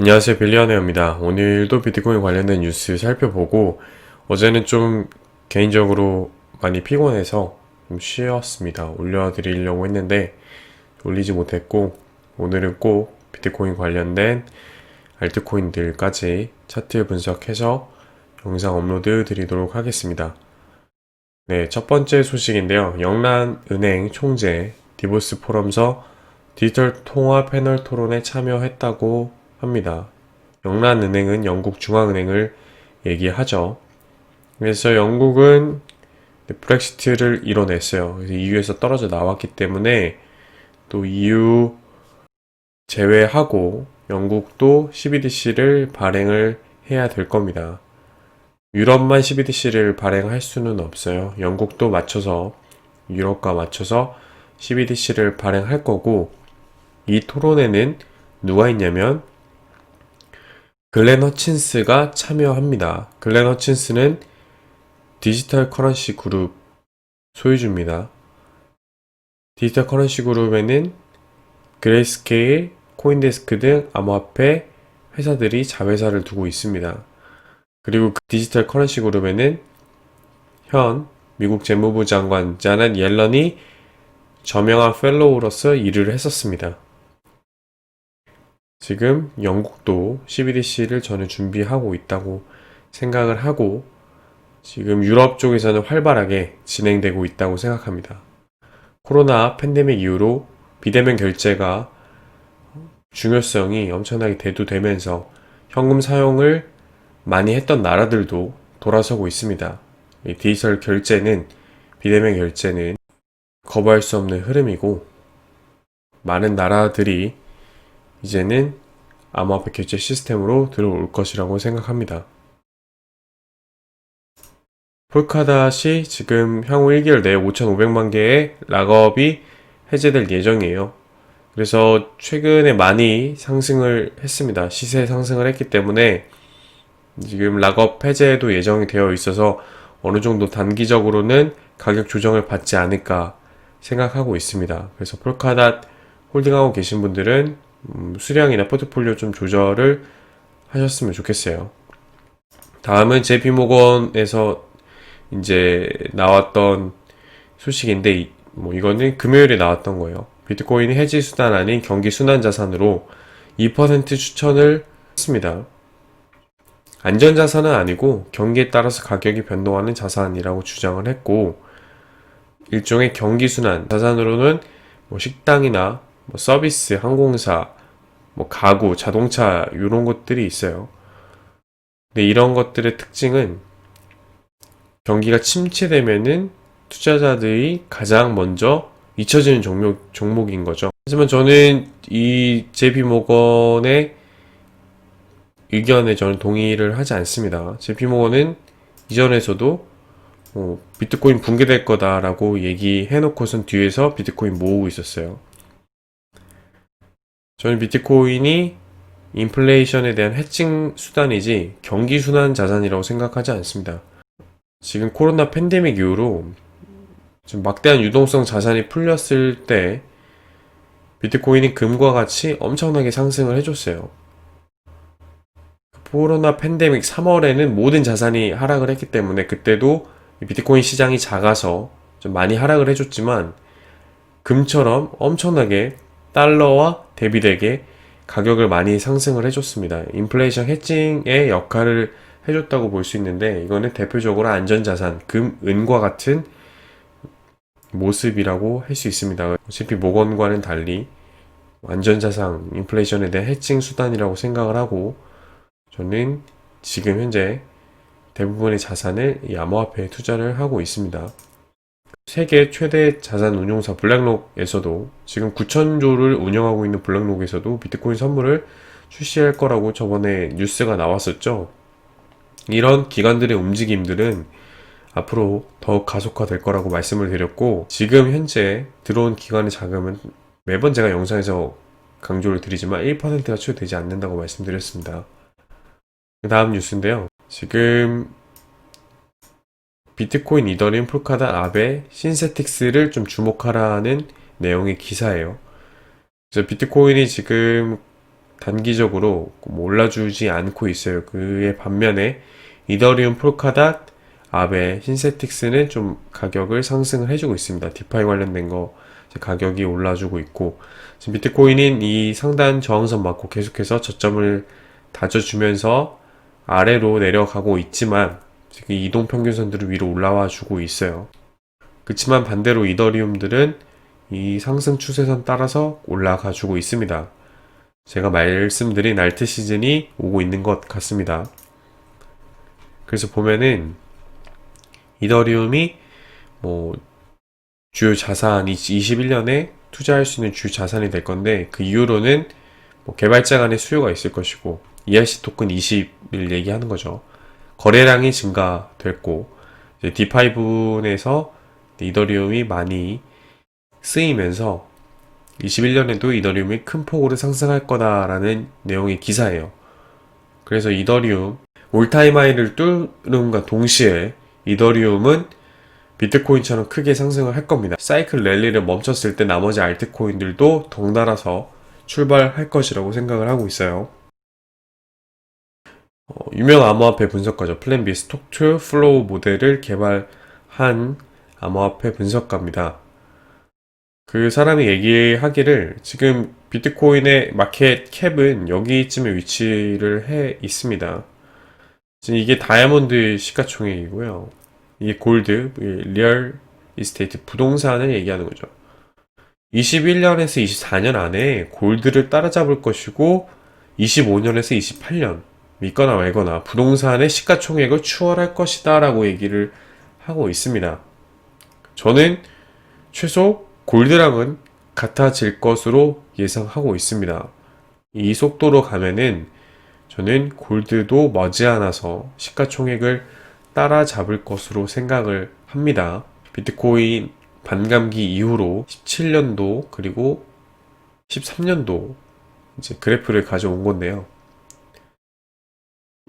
안녕하세요 빌리언웨어입니다. 오늘도 비트코인 관련된 뉴스 살펴보고 어제는 좀 개인적으로 많이 피곤해서 좀 쉬었습니다. 올려드리려고 했는데 올리지 못했고 오늘은 꼭 비트코인 관련된 알트코인들까지 차트 분석해서 영상 업로드 드리도록 하겠습니다. 네, 첫 번째 소식인데요. 영란은행 총재 디보스 포럼서 디지털 통화 패널 토론에 참여했다고 합니다. 영란은행은 영국 중앙은행을 얘기하죠. 그래서 영국은 브렉시트를 이뤄냈어요. 그래서 EU에서 떨어져 나왔기 때문에 또 EU 제외하고 영국도 CBDC를 발행을 해야 될 겁니다. 유럽만 CBDC를 발행할 수는 없어요. 영국도 맞춰서 유럽과 맞춰서 CBDC를 발행할 거고 이 토론에는 누가 있냐면 글렌 허친스가 참여합니다. 글렌 허친스는 디지털 커런시 그룹 소유주입니다. 디지털 커런시 그룹에는 그레이스케일, 코인데스크 등 암호화폐 회사들이 자회사를 두고 있습니다. 그리고 그 디지털 커런시 그룹에는 현 미국 재무부 장관 자넷 옐런이 저명한 펠로우로서 일을 했었습니다. 지금 영국도 CBDC를 저는 준비하고 있다고 생각을 하고 지금 유럽 쪽에서는 활발하게 진행되고 있다고 생각합니다. 코로나 팬데믹 이후로 비대면 결제가 중요성이 엄청나게 대두되면서 현금 사용을 많이 했던 나라들도 돌아서고 있습니다. 이 디지털 결제는 비대면 결제는 거부할 수 없는 흐름이고 많은 나라들이 이제는 암호화폐 결제 시스템으로 들어올 것이라고 생각합니다. 폴카닷이 지금 향후 1개월 내에 5,500만 개의 락업이 해제될 예정이에요. 그래서 최근에 많이 상승을 했습니다. 시세 상승을 했기 때문에 지금 락업 해제도 예정이 되어 있어서 어느 정도 단기적으로는 가격 조정을 받지 않을까 생각하고 있습니다. 그래서 폴카닷 홀딩하고 계신 분들은 음, 수량이나 포트폴리오 좀 조절을 하셨으면 좋겠어요. 다음은 JP모건에서 이제 나왔던 소식인데 이- 뭐 이거는 금요일에 나왔던 거예요. 비트코인 해지 수단 아닌 경기 순환 자산으로 2% 추천을 했습니다. 안전 자산은 아니고 경기에 따라서 가격이 변동하는 자산이라고 주장을 했고 일종의 경기 순환 자산으로는 뭐 식당이나 뭐 서비스, 항공사, 뭐 가구, 자동차 이런 것들이 있어요. 근데 이런 것들의 특징은 경기가 침체되면은 투자자들이 가장 먼저 잊혀지는 종목, 종목인 거죠. 하지만 저는 이 JP 모건의 의견에 저는 동의를 하지 않습니다. JP 모건은 이전에서도 어, 비트코인 붕괴될 거다라고 얘기해놓고선 뒤에서 비트코인 모으고 있었어요. 저는 비트코인이 인플레이션에 대한 해칭 수단이지 경기 순환 자산이라고 생각하지 않습니다. 지금 코로나 팬데믹 이후로 지금 막대한 유동성 자산이 풀렸을 때 비트코인이 금과 같이 엄청나게 상승을 해줬어요. 코로나 팬데믹 3월에는 모든 자산이 하락을 했기 때문에 그때도 이 비트코인 시장이 작아서 좀 많이 하락을 해줬지만 금처럼 엄청나게 달러와 대비되게 가격을 많이 상승을 해줬습니다. 인플레이션 해칭의 역할을 해줬다고 볼 수 있는데 이거는 대표적으로 안전자산, 금, 은과 같은 모습이라고 할 수 있습니다. 어차피 모건과는 달리 안전자산, 인플레이션에 대한 해칭 수단이라고 생각을 하고 저는 지금 현재 대부분의 자산을 이 암호화폐에 투자를 하고 있습니다. 세계 최대 자산 운용사 블랙록에서도 지금 9천조를 운영하고 있는 블랙록에서도 비트코인 선물을 출시할 거라고 저번에 뉴스가 나왔었죠. 이런 기관들의 움직임들은 앞으로 더욱 가속화될 거라고 말씀을 드렸고 지금 현재 들어온 기관의 자금은 매번 제가 영상에서 강조를 드리지만 1%가 채워되지 않는다고 말씀드렸습니다. 그 다음 뉴스인데요. 지금 비트코인, 이더리움, 폴카닷, 아베, 신세틱스를 좀 주목하라는 내용의 기사예요. 그래서 비트코인이 지금 단기적으로 뭐 올라주지 않고 있어요. 그의 반면에 이더리움, 폴카닷, 아베, 신세틱스는 좀 가격을 상승을 해주고 있습니다. 디파이 관련된 거 가격이 올라주고 있고 지금 비트코인은 이 상단 저항선 맞고 계속해서 저점을 다져주면서 아래로 내려가고 있지만 지금 이동 평균선들을 위로 올라와 주고 있어요. 그렇지만 반대로 이더리움들은 이 상승 추세선 따라서 올라가 주고 있습니다. 제가 말씀드린 알트 시즌이 오고 있는 것 같습니다. 그래서 보면은 이더리움이 뭐 주요 자산이 21년에 투자할 수 있는 주요 자산이 될 건데 그 이후로는 뭐 개발자 간의 수요가 있을 것이고 ERC 토큰 20을 얘기하는 거죠. 거래량이 증가됐고 이제 디파이 부분에서 이더리움이 많이 쓰이면서 21년에도 이더리움이 큰 폭으로 상승할 거다라는 내용의 기사예요. 그래서 이더리움 올타임 하이를 뚫는과 동시에 이더리움은 비트코인처럼 크게 상승을 할 겁니다. 사이클 랠리를 멈췄을 때 나머지 알트코인들도 덩달아서 출발할 것이라고 생각을 하고 있어요. 어, 유명 암호화폐 분석가죠. 플랜 B 스톡2 플로우 모델을 개발한 암호화폐 분석가입니다. 그 사람이 얘기하기를 지금 비트코인의 마켓 캡은 여기쯤에 위치를 해 있습니다. 지금 이게 다이아몬드 시가총액이고요. 이게 골드, 리얼 이스테이트 부동산을 얘기하는 거죠. 21년에서 24년 안에 골드를 따라잡을 것이고 25년에서 28년 믿거나 말거나 부동산의 시가총액을 추월할 것이다 라고 얘기를 하고 있습니다. 저는 최소 골드랑은 같아질 것으로 예상하고 있습니다. 이 속도로 가면은 저는 골드도 머지않아서 시가총액을 따라잡을 것으로 생각을 합니다. 비트코인 반감기 이후로 17년도 그리고 13년도 이제 그래프를 가져온 건데요.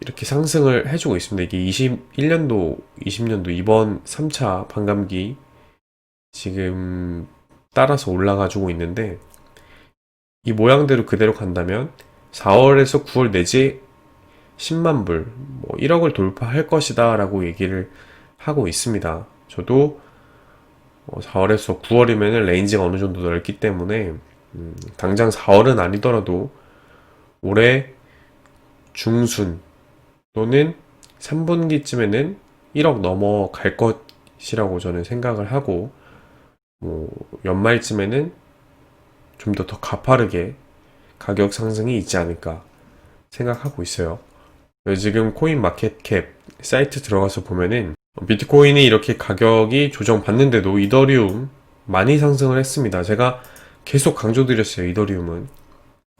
이렇게 상승을 해주고 있습니다. 이게 21년도, 20년도 이번 3차 반감기 지금 따라서 올라가지고 있는데 이 모양대로 그대로 간다면 4월에서 9월 내지 10만 불, 뭐 1억을 돌파할 것이다 라고 얘기를 하고 있습니다. 저도 4월에서 9월이면 레인지가 어느 정도 넓기 때문에 음, 당장 4월은 아니더라도 올해 중순 또는 3분기쯤에는 1억 넘어갈 것이라고 저는 생각을 하고 뭐 연말쯤에는 좀 더 더 가파르게 가격 상승이 있지 않을까 생각하고 있어요. 지금 코인 마켓 캡 사이트 들어가서 보면은 비트코인이 이렇게 가격이 조정받는데도 이더리움 많이 상승을 했습니다. 제가 계속 강조드렸어요. 이더리움은.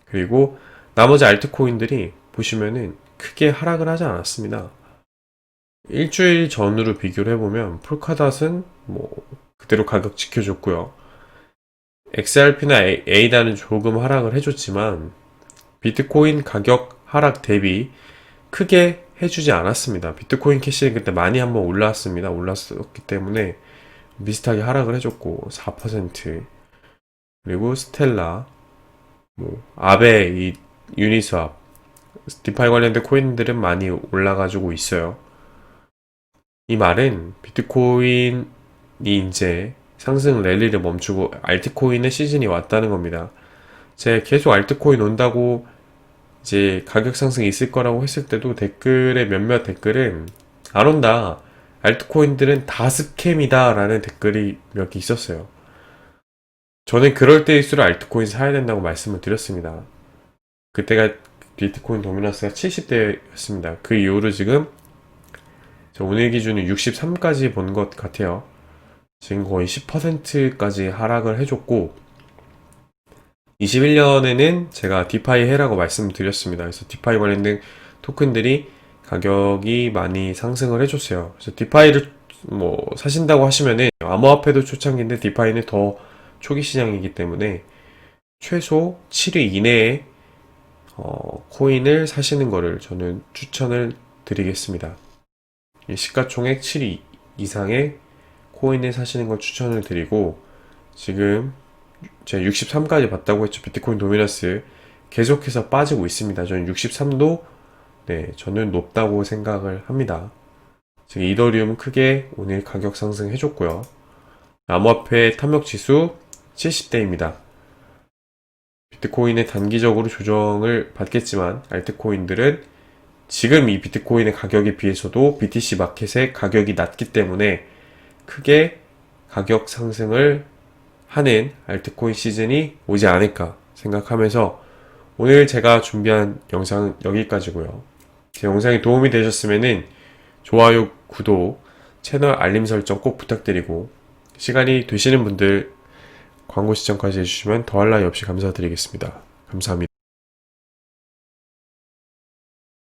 그리고 나머지 알트코인들이 보시면은 크게 하락을 하지 않았습니다. 일주일 전으로 비교를 해보면 폴카닷은 뭐 그대로 가격 지켜줬고요. XRP나 ADA는 조금 하락을 해줬지만 비트코인 가격 하락 대비 크게 해주지 않았습니다. 비트코인 캐시는 그때 많이 한번 올랐습니다. 올랐었기 때문에 비슷하게 하락을 해줬고 4% 그리고 스텔라, 뭐 아베, 이 유니스왑, 디파이 관련된 코인들은 많이 올라가지고 있어요. 이 말은 비트코인이 이제 상승 랠리를 멈추고 알트코인의 시즌이 왔다는 겁니다. 제가 계속 알트코인 온다고 이제 가격 상승이 있을 거라고 했을 때도 댓글에 몇몇 댓글은 안 온다. 알트코인들은 다 스캠이다. 라는 댓글이 몇 개 있었어요. 저는 그럴 때일수록 알트코인 사야 된다고 말씀을 드렸습니다. 그때가 비트코인 도미너스가 70대였습니다. 그 이후로 지금 오늘 기준은 63까지 본 것 같아요. 지금 거의 10%까지 하락을 해줬고 21년에는 제가 디파이 해라고 말씀드렸습니다. 그래서 디파이 관련된 토큰들이 가격이 많이 상승을 해줬어요. 그래서 디파이를 뭐 사신다고 하시면은 암호화폐도 초창기인데 디파이는 더 초기 시장이기 때문에 최소 7위 이내에 어, 코인을 사시는 거를 저는 추천을 드리겠습니다. 시가총액 7위 이상의 코인을 사시는 걸 추천을 드리고 지금 제가 63까지 봤다고 했죠. 비트코인 도미너스 계속해서 빠지고 있습니다. 저는 63도 네, 저는 높다고 생각을 합니다. 지금 이더리움은 크게 오늘 가격 상승해줬고요. 암호화폐 탐욕 지수 70대입니다. 비트코인의 단기적으로 조정을 받겠지만 알트코인들은 지금 이 비트코인의 가격에 비해서도 BTC 마켓의 가격이 낮기 때문에 크게 가격 상승을 하는 알트코인 시즌이 오지 않을까 생각하면서 오늘 제가 준비한 영상은 여기까지고요. 제 영상이 도움이 되셨으면은 좋아요, 구독, 채널 알림 설정 꼭 부탁드리고 시간이 되시는 분들 광고 시청까지 해주시면 더할 나위 없이 감사드리겠습니다. 감사합니다.